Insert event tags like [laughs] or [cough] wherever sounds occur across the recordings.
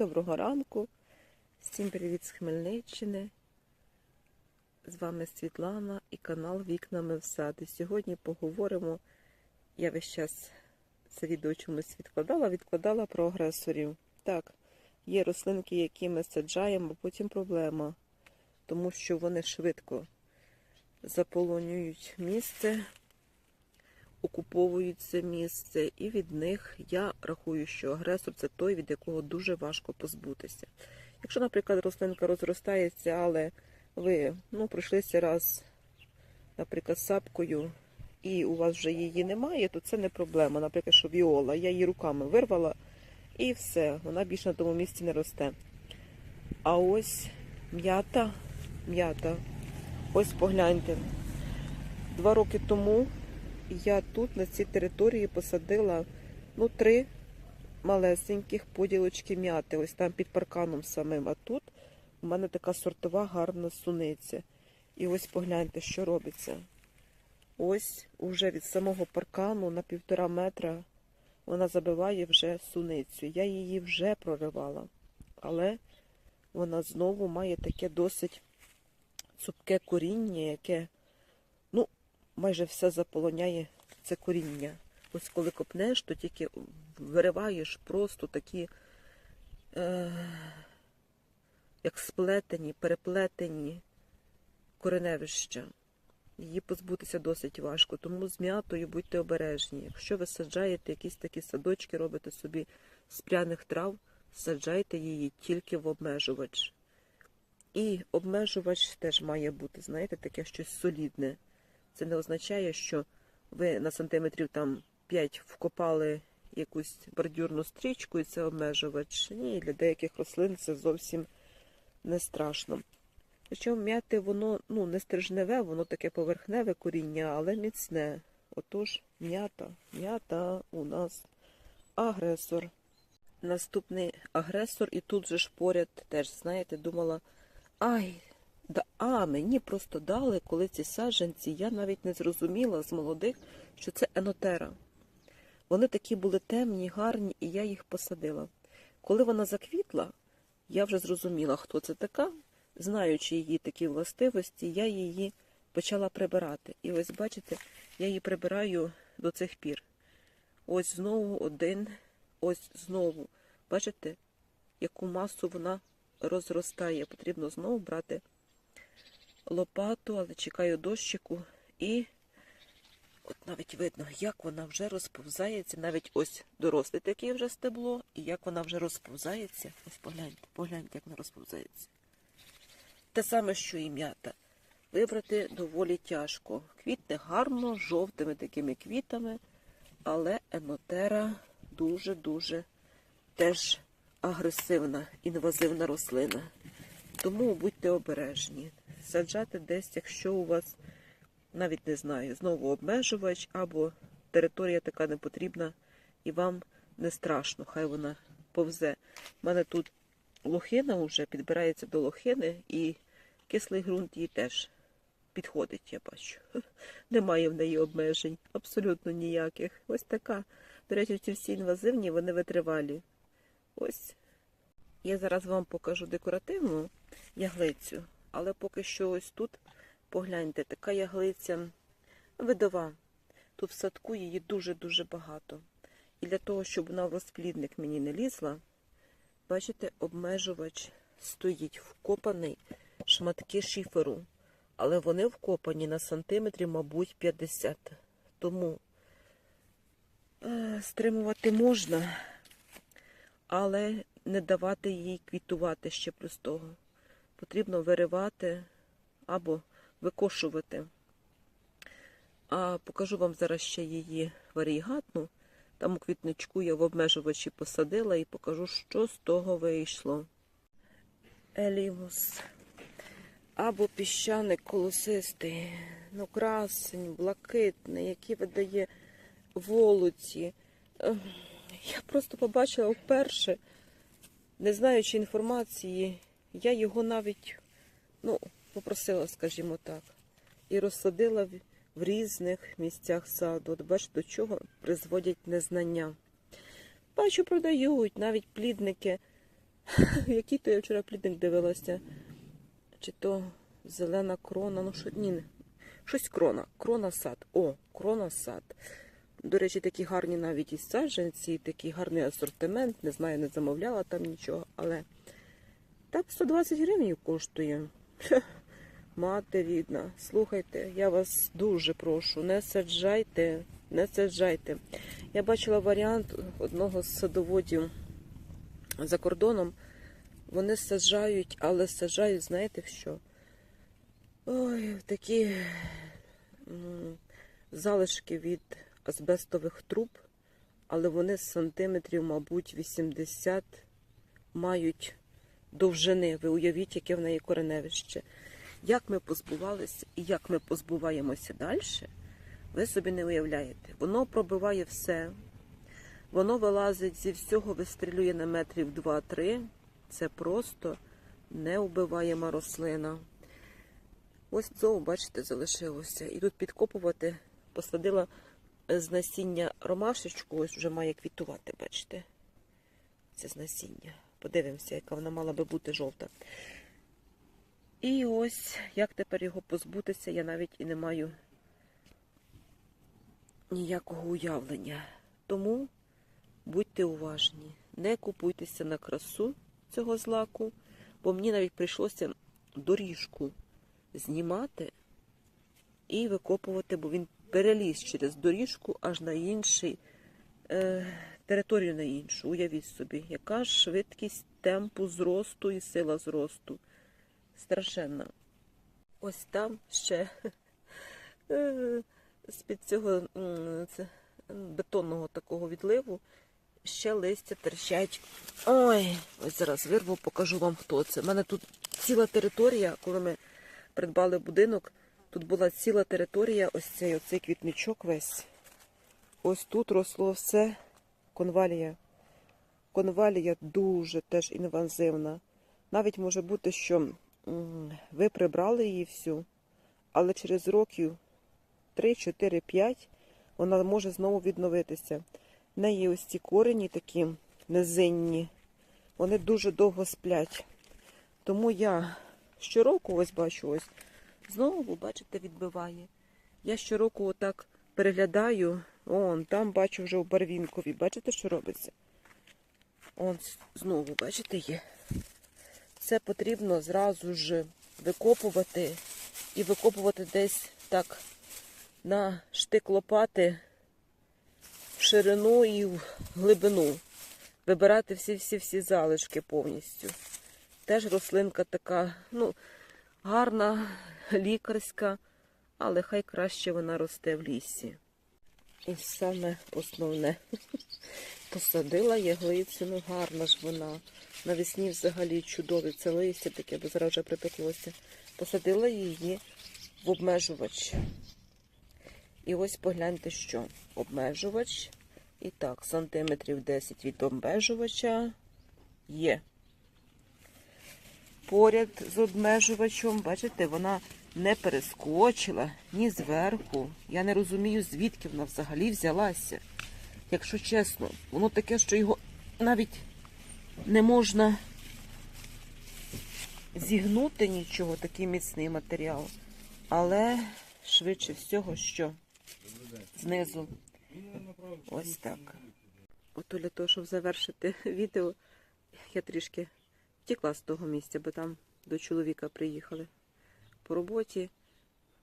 Доброго ранку, всім привіт з Хмельниччини. З вами Світлана і канал Вікнами в сад. Сьогодні поговоримо. Я весь час це відео чомусь відкладала, відкладала про агресорів. Так, є рослинки, які ми саджаємо, а потім проблема, тому що вони швидко заполонюють місце, окуповують це місце, і від них я рахую, що агресор це той, від якого дуже важко позбутися. Якщо, наприклад, рослинка розростається, але ви ну, пройшлися раз, наприклад, сапкою, і у вас вже її немає, то це не проблема. Наприклад, що віола, я її руками вирвала, і все, вона більше на тому місці не росте. А ось м'ята, м'ята, ось погляньте. Два роки тому я тут, на цій території, посадила ну, три малесеньких поділочки м'яти, ось там під парканом самим. А тут у мене така сортова гарна суниця. І ось погляньте, що робиться. Ось уже від самого паркану на півтора метра вона забиває вже суницю. Я її вже проривала, але вона знову має таке досить цупке коріння, яке майже все заполоняє це коріння. Ось коли копнеш, то тільки вириваєш просто такі, е, як сплетені, переплетені кореневища. Її позбутися досить важко, тому з м'ятою будьте обережні. Якщо ви саджаєте якісь такі садочки, робите собі з пряних трав, саджайте її тільки в обмежувач. І обмежувач теж має бути, знаєте, таке щось солідне. Це не означає, що ви на сантиметрів там 5 вкопали якусь бордюрну стрічку і це обмежувач. Ні, для деяких рослин це зовсім не страшно. Причому м'яти воно ну, не стрижневе, воно таке поверхневе коріння, але міцне. Отож, м'ята, м'ята у нас агресор. Наступний агресор, і тут же ж поряд теж, знаєте, думала, ай, а, мені просто дали, коли ці саджанці, я навіть не зрозуміла з молодих, що це енотера. Вони такі були темні, гарні, і я їх посадила. Коли вона заквітла, я вже зрозуміла, хто це така. Знаючи її такі властивості, я її почала прибирати. І ось бачите, я її прибираю до цих пір. Ось знову один, ось знову. Бачите, яку масу вона розростає. Потрібно знову брати лопату, але чекаю дощику. І от навіть видно, як вона вже розповзається. Навіть ось доросле таке вже стебло, і як вона вже розповзається. Ось погляньте, погляньте, як вона розповзається. Те саме, що і м'ята. Вибрати доволі тяжко. Квітне гарно, жовтими такими квітами, але енотера дуже-дуже теж агресивна, інвазивна рослина. Тому будьте обережні. Саджати десь, якщо у вас, навіть не знаю, знову обмежувач або територія така не потрібна, і вам не страшно, хай вона повзе. У мене тут лохина вже підбирається до лохини, і кислий ґрунт їй теж підходить, я бачу. [laughs] Немає в неї обмежень, абсолютно ніяких. Ось така. До речі, ці всі інвазивні, вони витривалі. Ось. Я зараз вам покажу декоративну яглицю, але поки що ось тут, погляньте, така яглиця видова. Тут в садку її дуже-дуже багато. І для того, щоб вона в розплідник мені не лізла, Бачите, обмежувач стоїть вкопаний шматки шиферу, але вони вкопані на сантиметрі, мабуть, 50. Тому е, стримувати можна, але не давати їй квітувати ще плюс того. Потрібно виривати або викошувати. А покажу вам зараз ще її варігатну. Там у квітничку я в обмежувачі посадила і покажу, що з того вийшло. Елівус. Або піщаник колосистий, ну красень, блакитний, який видає волоці. Я просто побачила вперше, не знаючи інформації, я його навіть ну, попросила, скажімо так, і розсадила в різних місцях саду. От бачите, до чого призводять незнання. Бачу, продають навіть плідники [laughs] Який то я вчора плідник дивилася? Чи то зелена крона, ну що ні, щось крона. Крона сад. О, крона сад. До речі, такі гарні навіть і саджанці, такий гарний асортимент. Не знаю, не замовляла там нічого, але так 120 гривень коштує. Мати рідна, слухайте, я вас дуже прошу, не саджайте, не саджайте. Я бачила варіант одного з садоводів за кордоном. Вони саджають, але саджають, знаєте що? Ой, такі залишки від азбестових труб, але вони з сантиметрів, мабуть, 80 мають довжини. Ви уявіть, яке в неї кореневище. Як ми позбувалися і як ми позбуваємося далі, ви собі не уявляєте. Воно пробиває все, воно вилазить зі всього, вистрілює на метрів 2-3. Це просто неубиваєма рослина. Ось цього, бачите, залишилося. І тут підкопувати посадила з насіння ромашечку, ось вже має квітувати, бачите? Це з насіння. Подивимося, яка вона мала би бути жовта. І ось як тепер його позбутися, я навіть і не маю ніякого уявлення. Тому будьте уважні, не купуйтеся на красу цього злаку, бо мені навіть прийшлося доріжку знімати і викопувати, бо він переліз через доріжку аж на інший е, територію на іншу. Уявіть собі, яка швидкість темпу зросту і сила зросту. Страшенна. Ось там ще е, з-під цього це, бетонного такого відливу ще листя терчать. Ой, ось зараз вирву, покажу вам, хто це. У мене тут ціла територія, коли ми придбали будинок, тут була ціла територія, ось цей оцей квітничок весь. Ось тут росло все конвалія. Конвалія дуже теж інвазивна. Навіть може бути, що ви прибрали її всю, але через років 3, 4, 5 вона може знову відновитися. В неї ось ці корені такі низинні, вони дуже довго сплять. Тому я щороку, ось бачу, ось, знову, бачите, відбиває. Я щороку отак переглядаю, он, там бачу вже у барвінкові. Бачите, що робиться? Он знову, бачите, є. Це потрібно зразу ж викопувати і викопувати десь так на штик лопати в ширину і в глибину. Вибирати всі-всі-всі залишки повністю. Теж рослинка така, ну, гарна, лікарська, але хай краще вона росте в лісі. І саме основне. [laughs] Посадила яглицю, ну гарна ж вона. Навесні взагалі чудове. Це листя таке, бо зараз вже припеклося. Посадила її в обмежувач. І ось погляньте, що обмежувач. І так, сантиметрів 10 від обмежувача є. Поряд з обмежувачем, бачите, вона не перескочила ні зверху. Я не розумію, звідки вона взагалі взялася. Якщо чесно, воно таке, що його навіть не можна зігнути нічого, такий міцний матеріал. Але швидше всього, що знизу ось так. Ото для того, щоб завершити [laughs] відео, я трішки втікла з того місця, бо там до чоловіка приїхали по роботі.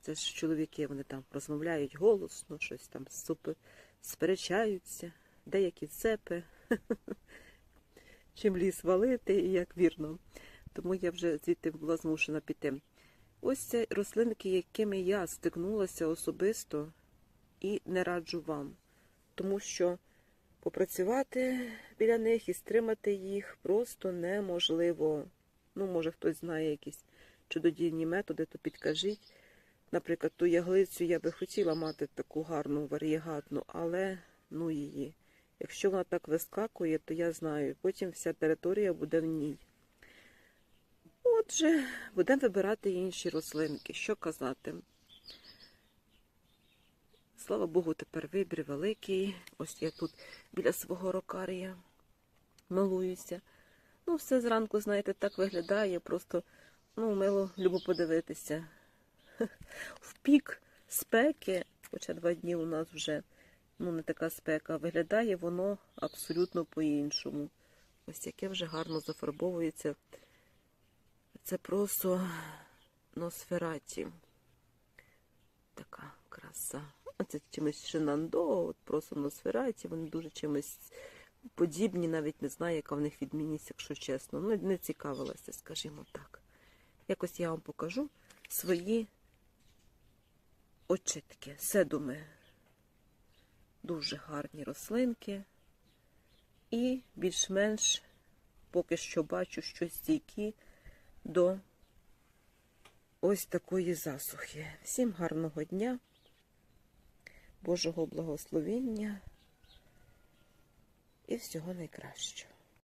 Це ж чоловіки, вони там розмовляють голосно, щось там супер, сперечаються, деякі цепи, [laughs] чим ліс валити і як вірно. Тому я вже звідти була змушена піти. Ось це рослинки, якими я стикнулася особисто і не раджу вам. Тому що попрацювати біля них і стримати їх просто неможливо. Ну, може, хтось знає якісь чудодійні методи, то підкажіть. Наприклад, ту яглицю я би хотіла мати таку гарну, варієгатну, але ну її. Якщо вона так вискакує, то я знаю, потім вся територія буде в ній. Отже, будемо вибирати інші рослинки. Що казати? Слава Богу, тепер вибір великий. Ось я тут біля свого рокарія милуюся. Ну, все зранку, знаєте, так виглядає, просто ну, мило любо подивитися. [laughs] В пік спеки, хоча два дні у нас вже ну, не така спека, виглядає воно абсолютно по-іншому. Ось яке вже гарно зафарбовується. Це просто носфераті. Така краса. А це чимось шинандо, от просто носфераті, вони дуже чимось подібні, навіть не знаю, яка в них відмінність, якщо чесно. Ну, не цікавилася, скажімо так. Якось я вам покажу свої очитки, седуми. Дуже гарні рослинки. І більш-менш поки що бачу щось стійкі до ось такої засухи. Всім гарного дня, Божого благословення і всього найкращого.